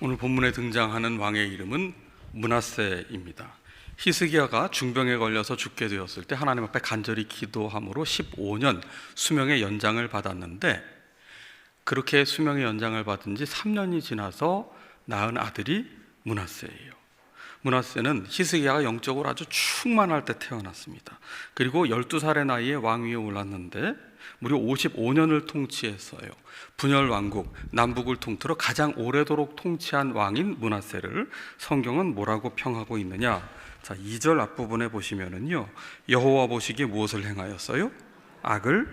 오늘 본문에 등장하는 왕의 이름은 문하세입니다. 히스기야가 중병에 걸려서 죽게 되었을 때 하나님 앞에 간절히 기도함으로 15년 수명의 연장을 받았는데 그렇게 수명의 연장을 받은 지 3년이 지나서 낳은 아들이 문하세예요. 문하세는 히스기야가 영적으로 아주 충만할 때 태어났습니다. 그리고 12살의 나이에 왕위에 올랐는데 무려 55년을 통치했어요. 분열 왕국 남북을 통틀어 가장 오래도록 통치한 왕인 문하세를 성경은 뭐라고 평하고 있느냐? 자, 2절 앞부분에 보시면은요. 여호와 보시기에 무엇을 행하였어요? 악을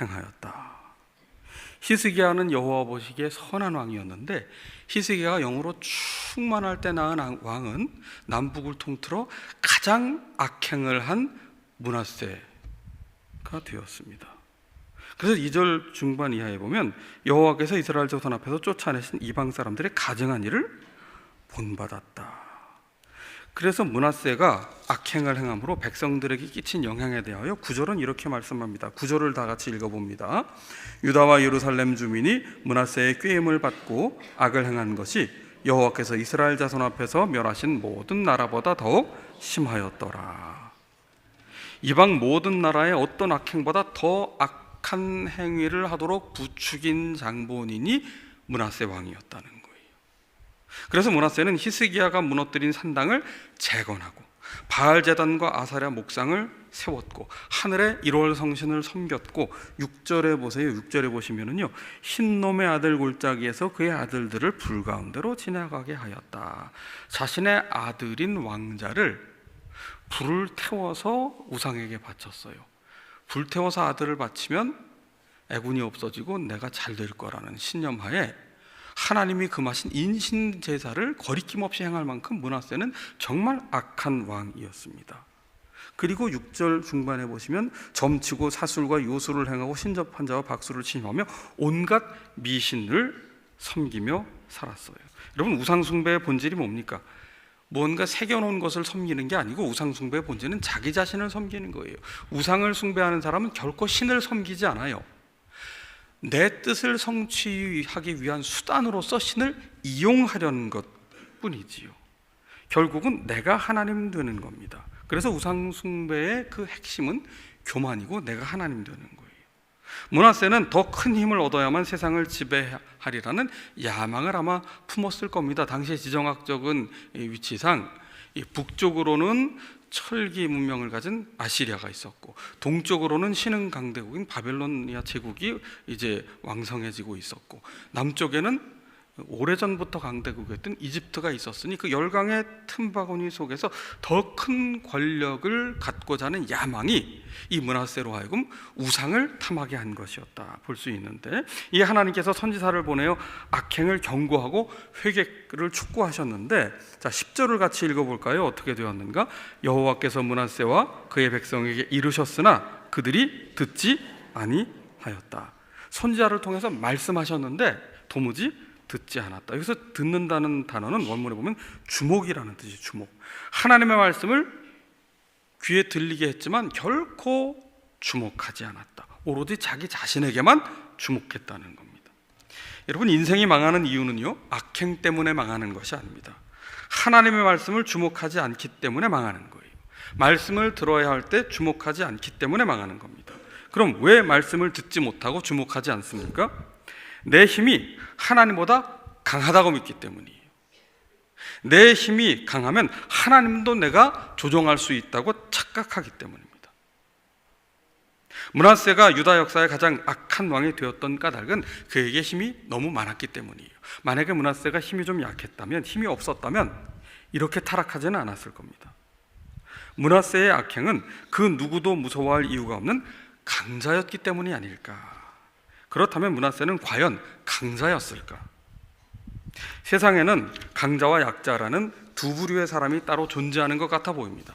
행하였다. 히스기야는 여호와 보시기에 선한 왕이었는데 히스기야가 영으로 충만할 때 낳은 왕은 남북을 통틀어 가장 악행을 한 문하세가 되었습니다. 그래서 2절 중반 이하에 보면 여호와께서 이스라엘 조선 앞에서 쫓아내신 이방 사람들의 가증한 일을 본받았다. 그래서 문하세가 악행을 행함으로 백성들에게 끼친 영향에 대하여 구절은 이렇게 말씀합니다. 구절을 다 같이 읽어봅니다. 유다와 예루살렘 주민이 문하세의 꾀임을 받고 악을 행한 것이 여호와께서 이스라엘 자손 앞에서 멸하신 모든 나라보다 더욱 심하였더라. 이방 모든 나라의 어떤 악행보다 더 악 한 행위를 하도록 부추긴 장본인이 문하세 왕이었다는 거예요. 그래서 문하세는 히스기야가 무너뜨린 산당을 재건하고 바알 제단과 아사랴 목상을 세웠고 하늘의 1월 성신을 섬겼고 6절에 보세요. 6절에 보시면은요. 흰 놈의 아들 골짜기에서 그의 아들들을 불 가운데로 지나가게 하였다. 자신의 아들인 왕자를 불을 태워서 우상에게 바쳤어요. 불 태워서 아들을 바치면 애군이 없어지고 내가 잘 될 거라는 신념하에 하나님이 금하신 인신 제사를 거리낌 없이 행할 만큼 문하세는 정말 악한 왕이었습니다. 그리고 6절 중반에 보시면 점치고 사술과 요술을 행하고 신접한 자와 박수를 치며 온갖 미신을 섬기며 살았어요. 여러분 우상 숭배의 본질이 뭡니까? 뭔가 새겨놓은 것을 섬기는 게 아니고 우상 숭배의 본질은 자기 자신을 섬기는 거예요. 우상을 숭배하는 사람은 결코 신을 섬기지 않아요. 내 뜻을 성취하기 위한 수단으로서 신을 이용하려는 것 뿐이지요. 결국은 내가 하나님 되는 겁니다. 그래서 우상숭배의 그 핵심은 교만이고 내가 하나님 되는 거예요. 문하세는 더 큰 힘을 얻어야만 세상을 지배하리라는 야망을 아마 품었을 겁니다. 당시의 지정학적인 위치상 북쪽으로는 철기 문명을 가진 아시리아가 있었고 동쪽으로는 신흥 강대국인 바벨로니아 제국이 이제 왕성해지고 있었고 남쪽에는 오래전부터 강대국이었던 이집트가 있었으니 그 열강의 틈바구니 속에서 더 큰 권력을 갖고자 하는 야망이 이 문하세로 하여금 우상을 탐하게 한 것이었다 볼 수 있는데 이 하나님께서 선지자를 보내어 악행을 경고하고 회개를 촉구하셨는데 자 10절을 같이 읽어볼까요? 어떻게 되었는가? 여호와께서 문하세와 그의 백성에게 이르셨으나 그들이 듣지 아니하였다 선지자를 통해서 말씀하셨는데 도무지 듣지 않았다. 여기서 듣는다는 단어는 원문에 보면 주목이라는 뜻이 주목. 하나님의 말씀을 귀에 들리게 했지만 결코 주목하지 않았다. 오로지 자기 자신에게만 주목했다는 겁니다. 여러분 인생이 망하는 이유는요 악행 때문에 망하는 것이 아닙니다. 하나님의 말씀을 주목하지 않기 때문에 망하는 거예요. 말씀을 들어야 할 때 주목하지 않기 때문에 망하는 겁니다. 그럼 왜 말씀을 듣지 못하고 주목하지 않습니까? 내 힘이 하나님보다 강하다고 믿기 때문이에요. 내 힘이 강하면 하나님도 내가 조종할 수 있다고 착각하기 때문입니다. 문하세가 유다 역사의 가장 악한 왕이 되었던 까닭은 그에게 힘이 너무 많았기 때문이에요. 만약에 문하세가 힘이 좀 약했다면, 힘이 없었다면 이렇게 타락하지는 않았을 겁니다. 문하세의 악행은 그 누구도 무서워할 이유가 없는 강자였기 때문이 아닐까. 그렇다면 문하세는 과연 강자였을까? 세상에는 강자와 약자라는 두 부류의 사람이 따로 존재하는 것 같아 보입니다.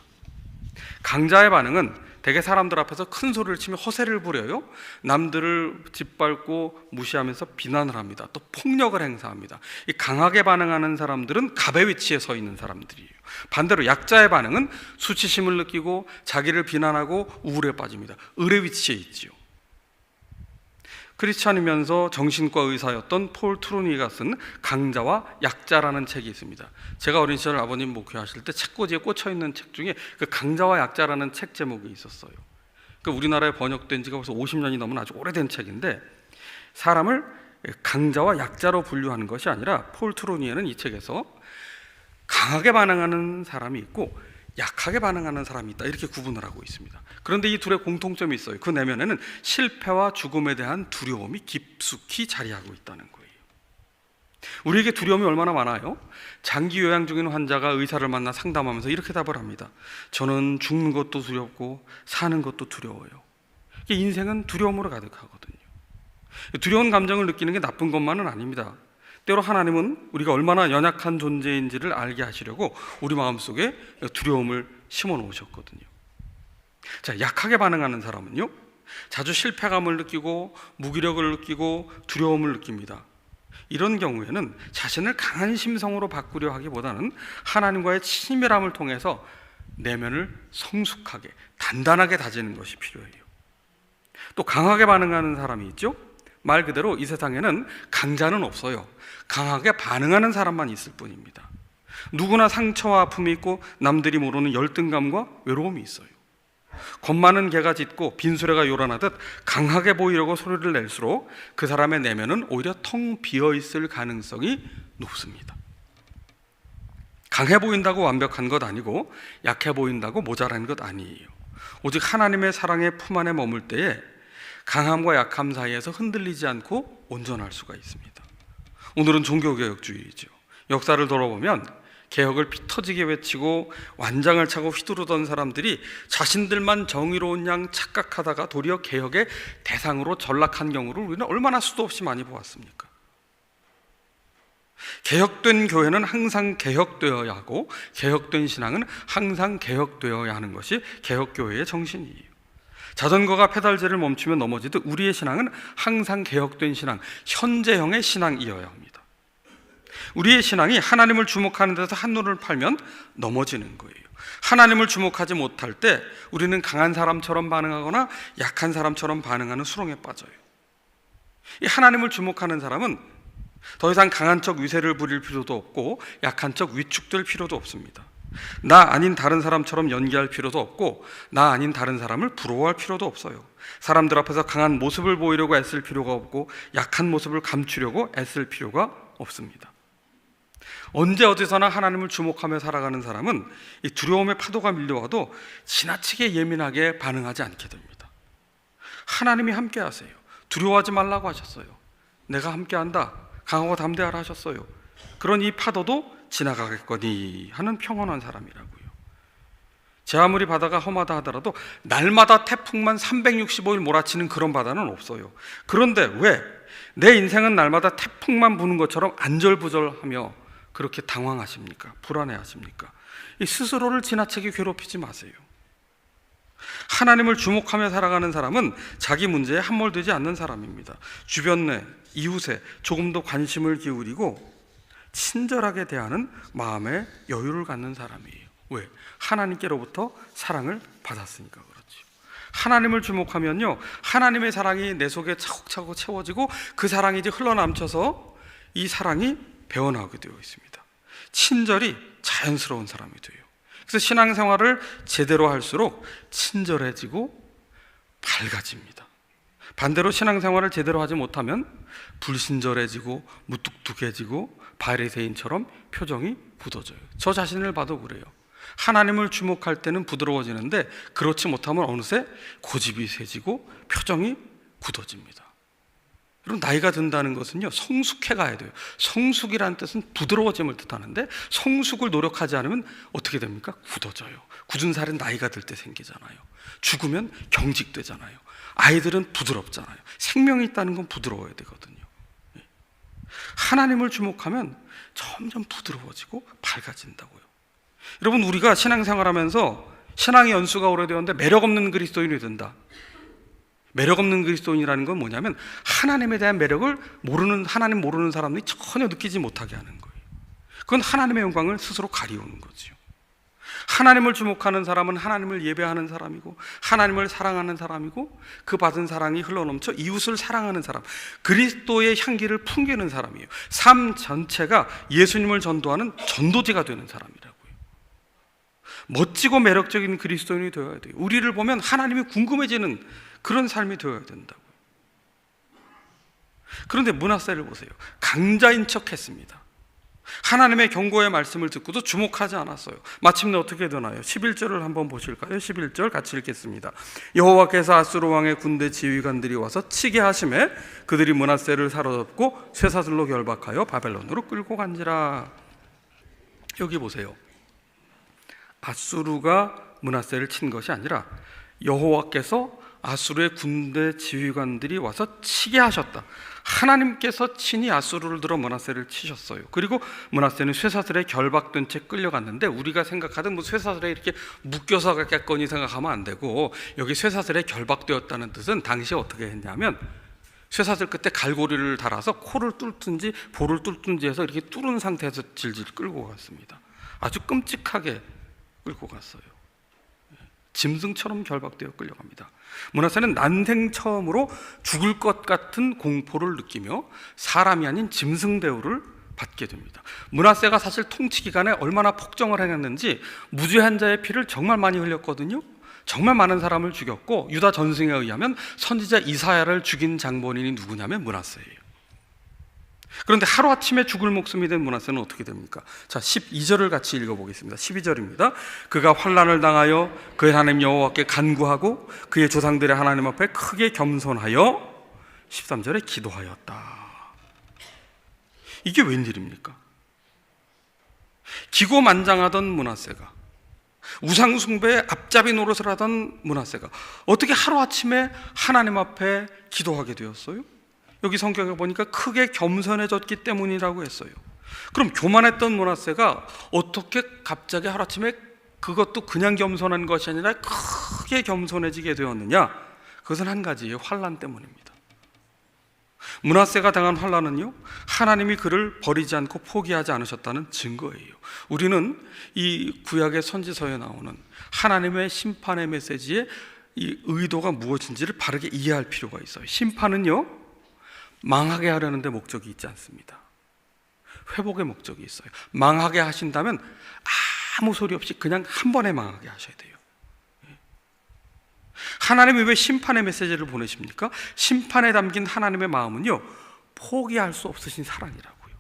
강자의 반응은 대개 사람들 앞에서 큰 소리를 치며 허세를 부려요. 남들을 짓밟고 무시하면서 비난을 합니다. 또 폭력을 행사합니다. 이 강하게 반응하는 사람들은 갑의 위치에 서 있는 사람들이에요. 반대로 약자의 반응은 수치심을 느끼고 자기를 비난하고 우울에 빠집니다. 을의 위치에 있지요. 크리스찬이면서 정신과 의사였던 폴 트루니가 쓴 강자와 약자라는 책이 있습니다. 제가 어린 시절 아버님 목회하실 때 책꽂이에 꽂혀 있는 책 중에 그 강자와 약자라는 책 제목이 있었어요. 그 우리나라에 번역된 지가 벌써 50년이 넘은 아주 오래된 책인데 사람을 강자와 약자로 분류하는 것이 아니라 폴 트루니에는 이 책에서 강하게 반응하는 사람이 있고 약하게 반응하는 사람이 있다 이렇게 구분을 하고 있습니다. 그런데 이 둘의 공통점이 있어요. 그 내면에는 실패와 죽음에 대한 두려움이 깊숙이 자리하고 있다는 거예요. 우리에게 두려움이 얼마나 많아요? 장기 요양 중인 환자가 의사를 만나 상담하면서 이렇게 답을 합니다. 저는 죽는 것도 두렵고 사는 것도 두려워요. 인생은 두려움으로 가득하거든요. 두려운 감정을 느끼는 게 나쁜 것만은 아닙니다. 때로 하나님은 우리가 얼마나 연약한 존재인지를 알게 하시려고 우리 마음속에 두려움을 심어 놓으셨거든요. 자, 약하게 반응하는 사람은요. 자주 실패감을 느끼고 무기력을 느끼고 두려움을 느낍니다. 이런 경우에는 자신을 강한 심성으로 바꾸려 하기보다는 하나님과의 친밀함을 통해서 내면을 성숙하게 단단하게 다지는 것이 필요해요. 또 강하게 반응하는 사람이 있죠. 말 그대로 이 세상에는 강자는 없어요. 강하게 반응하는 사람만 있을 뿐입니다. 누구나 상처와 아픔이 있고 남들이 모르는 열등감과 외로움이 있어요. 겁 많은 개가 짖고 빈수레가 요란하듯 강하게 보이려고 소리를 낼수록 그 사람의 내면은 오히려 텅 비어 있을 가능성이 높습니다. 강해 보인다고 완벽한 것 아니고 약해 보인다고 모자란 것 아니에요. 오직 하나님의 사랑의 품 안에 머물 때에 강함과 약함 사이에서 흔들리지 않고 온전할 수가 있습니다. 오늘은 종교개혁주의죠. 역사를 돌아보면 개혁을 피 터지게 외치고 완장을 차고 휘두르던 사람들이 자신들만 정의로운 양 착각하다가 도리어 개혁의 대상으로 전락한 경우를 우리는 얼마나 수도 없이 많이 보았습니까? 개혁된 교회는 항상 개혁되어야 하고 개혁된 신앙은 항상 개혁되어야 하는 것이 개혁교회의 정신이에요. 자전거가 페달제를 멈추면 넘어지듯 우리의 신앙은 항상 개혁된 신앙, 현재형의 신앙이어야 합니다. 우리의 신앙이 하나님을 주목하는 데서 한눈을 팔면 넘어지는 거예요. 하나님을 주목하지 못할 때 우리는 강한 사람처럼 반응하거나 약한 사람처럼 반응하는 수렁에 빠져요. 이 하나님을 주목하는 사람은 더 이상 강한 척 위세를 부릴 필요도 없고 약한 척 위축될 필요도 없습니다. 나 아닌 다른 사람처럼 연기할 필요도 없고 나 아닌 다른 사람을 부러워할 필요도 없어요. 사람들 앞에서 강한 모습을 보이려고 애쓸 필요가 없고 약한 모습을 감추려고 애쓸 필요가 없습니다. 언제 어디서나 하나님을 주목하며 살아가는 사람은 이 두려움의 파도가 밀려와도 지나치게 예민하게 반응하지 않게 됩니다. 하나님이 함께 하세요. 두려워하지 말라고 하셨어요. 내가 함께 한다. 강하고 담대하라 하셨어요. 그런 이 파도도 지나가겠거니 하는 평온한 사람이라고요. 제 아무리 바다가 험하다 하더라도 날마다 태풍만 365일 몰아치는 그런 바다는 없어요. 그런데 왜 내 인생은 날마다 태풍만 부는 것처럼 안절부절하며 그렇게 당황하십니까? 불안해하십니까? 이 스스로를 지나치게 괴롭히지 마세요. 하나님을 주목하며 살아가는 사람은 자기 문제에 함몰되지 않는 사람입니다. 주변 내 이웃에 조금 더 관심을 기울이고 친절하게 대하는 마음의 여유를 갖는 사람이에요. 왜? 하나님께로부터 사랑을 받았으니까 그렇죠. 하나님을 주목하면요, 하나님의 사랑이 내 속에 차곡차곡 채워지고 그 사랑이 이제 흘러남쳐서 이 사랑이 배어나오게 되어 있습니다. 친절이 자연스러운 사람이 돼요. 그래서 신앙생활을 제대로 할수록 친절해지고 밝아집니다. 반대로 신앙생활을 제대로 하지 못하면 불친절해지고 무뚝뚝해지고 바리새인처럼 표정이 굳어져요. 저 자신을 봐도 그래요. 하나님을 주목할 때는 부드러워지는데 그렇지 못하면 어느새 고집이 세지고 표정이 굳어집니다. 여러분 나이가 든다는 것은요 성숙해 가야 돼요. 성숙이라는 뜻은 부드러워짐을 뜻하는데 성숙을 노력하지 않으면 어떻게 됩니까? 굳어져요. 굳은 살은 나이가 들 때 생기잖아요. 죽으면 경직되잖아요. 아이들은 부드럽잖아요. 생명이 있다는 건 부드러워야 되거든요. 예. 하나님을 주목하면 점점 부드러워지고 밝아진다고요. 여러분 우리가 신앙생활하면서 신앙의 연수가 오래되었는데 매력 없는 그리스도인이 된다. 매력 없는 그리스도인이라는 건 뭐냐면 하나님에 대한 매력을 모르는 하나님 모르는 사람들이 전혀 느끼지 못하게 하는 거예요. 그건 하나님의 영광을 스스로 가리우는 거죠. 하나님을 주목하는 사람은 하나님을 예배하는 사람이고 하나님을 사랑하는 사람이고 그 받은 사랑이 흘러넘쳐 이웃을 사랑하는 사람 그리스도의 향기를 풍기는 사람이에요. 삶 전체가 예수님을 전도하는 전도지가 되는 사람이라고요. 멋지고 매력적인 그리스도인이 되어야 돼요. 우리를 보면 하나님이 궁금해지는 그런 삶이 되어야 된다고요. 그런데 문하세를 보세요. 강자인 척 했습니다 하나님의 경고의 말씀을 듣고도 주목하지 않았어요. 마침내 어떻게 되나요? 11절을 한번 보실까요? 11절 같이 읽겠습니다. 여호와께서 아수르 왕의 군대 지휘관들이 와서 치게 하심에 그들이 문하세를 사로잡고 쇠사슬로 결박하여 바벨론으로 끌고 간지라. 여기 보세요. 아수르가 문하세를 친 것이 아니라 여호와께서 아수르의 군대 지휘관들이 와서 치게 하셨다. 하나님께서 친히 아수르를 들어 문하세를 치셨어요. 그리고 문하세는 쇠사슬에 결박된 채 끌려갔는데 우리가 생각하던 뭐 쇠사슬에 이렇게 묶여서 갔겠거니 생각하면 안 되고 여기 쇠사슬에 결박되었다는 뜻은 당시에 어떻게 했냐면 쇠사슬 끝에 갈고리를 달아서 코를 뚫든지 볼을 뚫든지 해서 이렇게 뚫은 상태에서 질질 끌고 갔습니다. 아주 끔찍하게 끌고 갔어요. 짐승처럼 결박되어 끌려갑니다. 문하세는 난생 처음으로 죽을 것 같은 공포를 느끼며 사람이 아닌 짐승 대우를 받게 됩니다. 문하세가 사실 통치 기간에 얼마나 폭정을 행했는지 무죄한 자의 피를 정말 많이 흘렸거든요. 정말 많은 사람을 죽였고 유다 전승에 의하면 선지자 이사야를 죽인 장본인이 누구냐면 문하세예요. 그런데 하루아침에 죽을 목숨이 된 문하세는 어떻게 됩니까? 자, 12절을 같이 읽어보겠습니다. 12절입니다. 그가 환란을 당하여 그의 하나님 여호와께 간구하고 그의 조상들의 하나님 앞에 크게 겸손하여 13절에 기도하였다. 이게 웬일입니까? 기고만장하던 문하세가 우상 숭배에 앞잡이 노릇을 하던 문하세가 어떻게 하루아침에 하나님 앞에 기도하게 되었어요? 여기 성경에 보니까 크게 겸손해졌기 때문이라고 했어요. 그럼 교만했던 문하세가 어떻게 갑자기 하루아침에 그것도 그냥 겸손한 것이 아니라 크게 겸손해지게 되었느냐? 그것은 한 가지예요. 환란 때문입니다. 문하세가 당한 환란은요. 하나님이 그를 버리지 않고 포기하지 않으셨다는 증거예요. 우리는 이 구약의 선지서에 나오는 하나님의 심판의 메시지의 이 의도가 무엇인지를 바르게 이해할 필요가 있어요. 심판은요. 망하게 하려는데 목적이 있지 않습니다. 회복의 목적이 있어요. 망하게 하신다면 아무 소리 없이 그냥 한 번에 망하게 하셔야 돼요. 하나님이 왜 심판의 메시지를 보내십니까? 심판에 담긴 하나님의 마음은요, 포기할 수 없으신 사랑이라고요.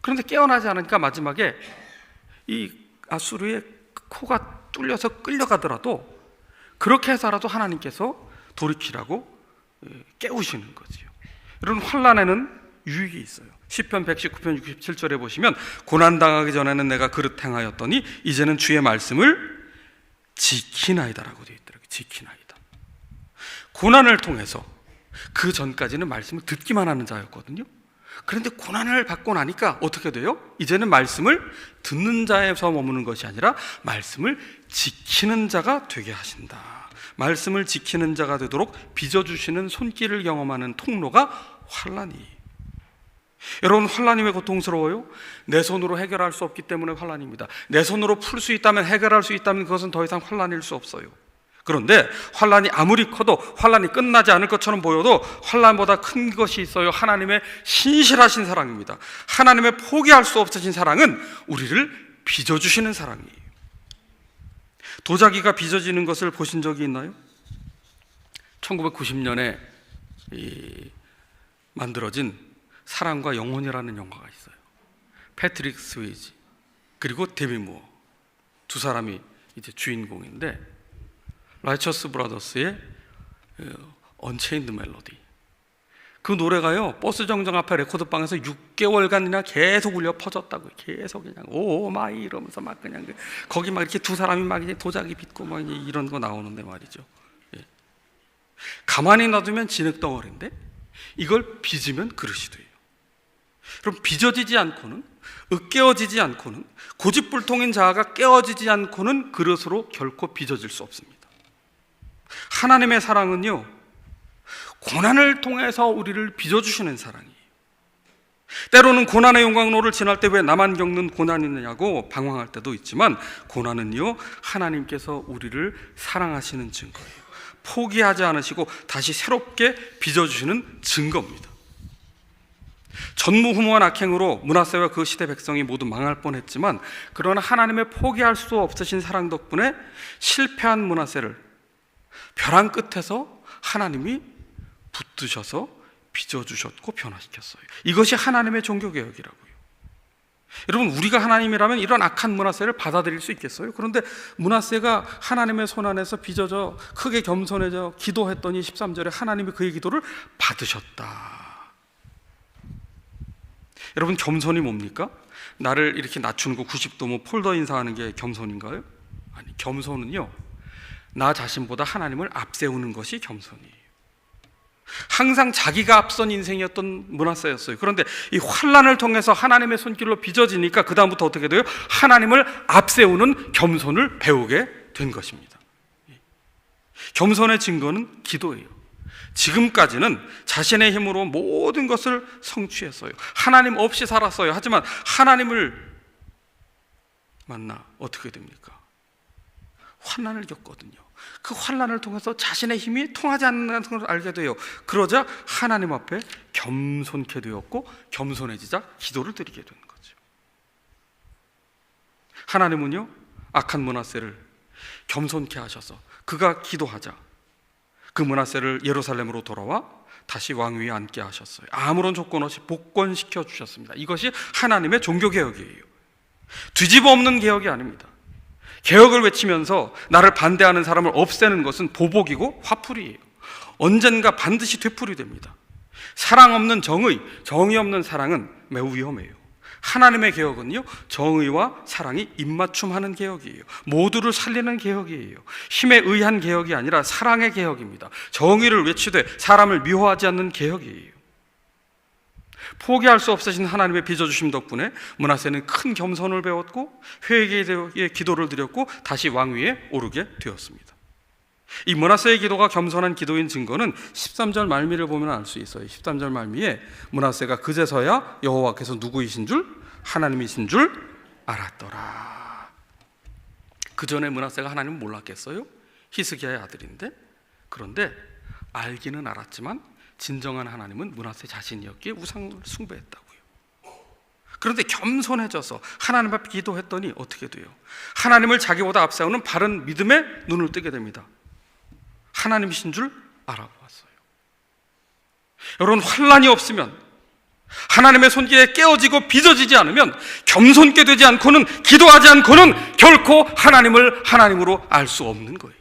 그런데 깨어나지 않으니까 마지막에 이 아수르의 코가 뚫려서 끌려가더라도 그렇게 해서라도 하나님께서 돌이키라고 깨우시는 거지요. 이런 환란에는 유익이 있어요. 시편 119편 67절에 보시면 고난 당하기 전에는 내가 그릇 행하였더니 이제는 주의 말씀을 지키나이다라고 되어 있더라고요. 지키나이다. 고난을 통해서 그 전까지는 말씀을 듣기만 하는 자였거든요. 그런데 고난을 받고 나니까 어떻게 돼요? 이제는 말씀을 듣는 자에서 머무는 것이 아니라 말씀을 지키는 자가 되게 하신다. 말씀을 지키는 자가 되도록 빚어주시는 손길을 경험하는 통로가 환란이. 여러분 환란이 왜 고통스러워요? 내 손으로 해결할 수 없기 때문에 환란입니다. 내 손으로 풀 수 있다면 해결할 수 있다면 그것은 더 이상 환란일 수 없어요. 그런데 환란이 아무리 커도 환란이 끝나지 않을 것처럼 보여도 환란보다 큰 것이 있어요. 하나님의 신실하신 사랑입니다. 하나님의 포기할 수 없으신 사랑은 우리를 빚어 주시는 사랑이에요. 도자기가 빚어지는 것을 보신 적이 있나요? 1990년에 만들어진 사랑과 영혼이라는 영화가 있어요. 패트릭 스위지 그리고 데미 무어 두 사람이 이제 주인공인데 라이처스 브라더스의 언체인드 멜로디 그 노래가요 버스 정장 앞에 레코드방에서 6개월간이나 계속 울려 퍼졌다고 계속 그냥 오 마이 이러면서 막 그냥 그 거기 막 이렇게 두 사람이 막 이제 도자기 빚고 막 이런 거 나오는데 말이죠. 예. 가만히 놔두면 진흙 덩어리인데 이걸 빚으면 그릇이 돼요. 그럼 빚어지지 않고는 으깨어지지 않고는 고집불통인 자아가 깨어지지 않고는 그릇으로 결코 빚어질 수 없습니다. 하나님의 사랑은요 고난을 통해서 우리를 빚어주시는 사랑이에요. 때로는 고난의 영광로를 지날 때 왜 나만 겪는 고난이냐고 방황할 때도 있지만 고난은요 하나님께서 우리를 사랑하시는 증거예요. 포기하지 않으시고 다시 새롭게 빚어주시는 증거입니다. 전무후무한 악행으로 문하세와 그 시대 백성이 모두 망할 뻔했지만 그러나 하나님의 포기할 수 없으신 사랑 덕분에 실패한 문하세를 벼랑 끝에서 하나님이 붙드셔서 빚어주셨고 변화시켰어요. 이것이 하나님의 종교개혁이라고요. 여러분 우리가 하나님이라면 이런 악한 문화세를 받아들일 수 있겠어요? 그런데 문화세가 하나님의 손 안에서 빚어져 크게 겸손해져 기도했더니 13절에 하나님이 그의 기도를 받으셨다. 여러분 겸손이 뭡니까? 나를 이렇게 낮추는 거 90도 뭐 폴더 인사하는 게 겸손인가요? 아니 겸손은요 나 자신보다 하나님을 앞세우는 것이 겸손이에요. 항상 자기가 앞선 인생이었던 문화사였어요. 그런데 이 환란을 통해서 하나님의 손길로 빚어지니까 그 다음부터 어떻게 돼요? 하나님을 앞세우는 겸손을 배우게 된 것입니다. 겸손의 증거는 기도예요. 지금까지는 자신의 힘으로 모든 것을 성취했어요. 하나님 없이 살았어요. 하지만 하나님을 만나 어떻게 됩니까? 환난을 겪거든요. 그 환난을 통해서 자신의 힘이 통하지 않는 것을 알게 돼요. 그러자 하나님 앞에 겸손케 되었고 겸손해지자 기도를 드리게 되는 거죠. 하나님은요 악한 문하세를 겸손케 하셔서 그가 기도하자 그 문하세를 예루살렘으로 돌아와 다시 왕위에 앉게 하셨어요. 아무런 조건 없이 복권시켜 주셨습니다. 이것이 하나님의 종교 개혁이에요. 뒤집어 엎는 개혁이 아닙니다. 개혁을 외치면서 나를 반대하는 사람을 없애는 것은 보복이고 화풀이에요. 언젠가 반드시 되풀이 됩니다. 사랑 없는 정의, 정의 없는 사랑은 매우 위험해요. 하나님의 개혁은요, 정의와 사랑이 입맞춤하는 개혁이에요. 모두를 살리는 개혁이에요. 힘에 의한 개혁이 아니라 사랑의 개혁입니다. 정의를 외치되 사람을 미워하지 않는 개혁이에요. 포기할 수 없으신 하나님의 빚어주심 덕분에 문하세는 큰 겸손을 배웠고 회개의 기도를 드렸고 다시 왕위에 오르게 되었습니다. 이 문하세의 기도가 겸손한 기도인 증거는 13절 말미를 보면 알 수 있어요. 13절 말미에 문하세가 그제서야 여호와께서 누구이신 줄 하나님이신 줄 알았더라. 그 전에 문하세가 하나님을 몰랐겠어요? 히스기야의 아들인데 그런데 알기는 알았지만 진정한 하나님은 문하세 자신이었기에 우상을 숭배했다고요. 그런데 겸손해져서 하나님 앞에 기도했더니 어떻게 돼요? 하나님을 자기보다 앞세우는 바른 믿음에 눈을 뜨게 됩니다. 하나님이신 줄 알아보았어요. 여러분 환란이 없으면 하나님의 손길에 깨어지고 빚어지지 않으면 겸손게 되지 않고는 기도하지 않고는 결코 하나님을 하나님으로 알 수 없는 거예요.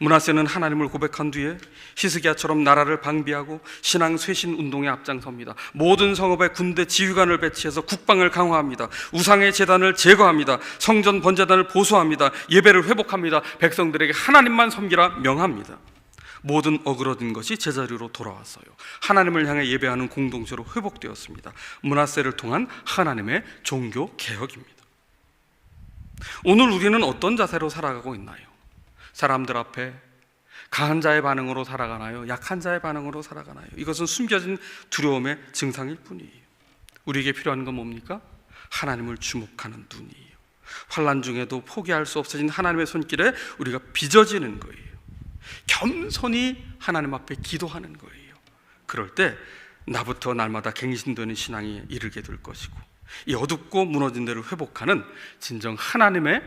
문하세는 하나님을 고백한 뒤에 히스기야처럼 나라를 방비하고 신앙 쇄신 운동에 앞장섭니다. 모든 성읍에 군대 지휘관을 배치해서 국방을 강화합니다. 우상의 재단을 제거합니다. 성전 번제단을 보수합니다. 예배를 회복합니다. 백성들에게 하나님만 섬기라 명합니다. 모든 어그러진 것이 제자리로 돌아왔어요. 하나님을 향해 예배하는 공동체로 회복되었습니다. 문하세를 통한 하나님의 종교 개혁입니다. 오늘 우리는 어떤 자세로 살아가고 있나요? 사람들 앞에 강한 자의 반응으로 살아가나요? 약한 자의 반응으로 살아가나요? 이것은 숨겨진 두려움의 증상일 뿐이에요. 우리에게 필요한 건 뭡니까? 하나님을 주목하는 눈이에요. 환란 중에도 포기할 수 없어진 하나님의 손길에 우리가 빚어지는 거예요. 겸손히 하나님 앞에 기도하는 거예요. 그럴 때 나부터 날마다 갱신되는 신앙이 이르게 될 것이고 이 어둡고 무너진 데를 회복하는 진정 하나님의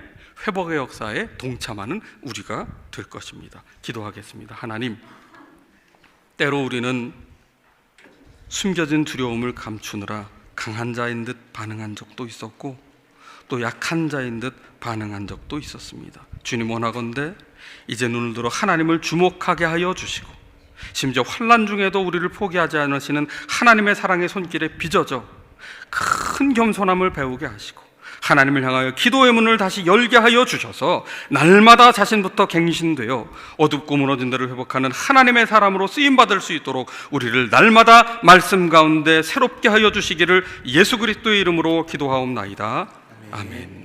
회복의 역사에 동참하는 우리가 될 것입니다. 기도하겠습니다. 하나님, 때로 우리는 숨겨진 두려움을 감추느라 강한 자인 듯 반응한 적도 있었고 또 약한 자인 듯 반응한 적도 있었습니다. 주님 원하건대 이제 눈을 들어 하나님을 주목하게 하여 주시고 심지어 환란 중에도 우리를 포기하지 않으시는 하나님의 사랑의 손길에 빚어져 큰 겸손함을 배우게 하시고 하나님을 향하여 기도의 문을 다시 열게 하여 주셔서 날마다 자신부터 갱신되어 어둡고 무너진 데를 회복하는 하나님의 사람으로 쓰임 받을 수 있도록 우리를 날마다 말씀 가운데 새롭게 하여 주시기를 예수 그리스도의 이름으로 기도하옵나이다. 아멘.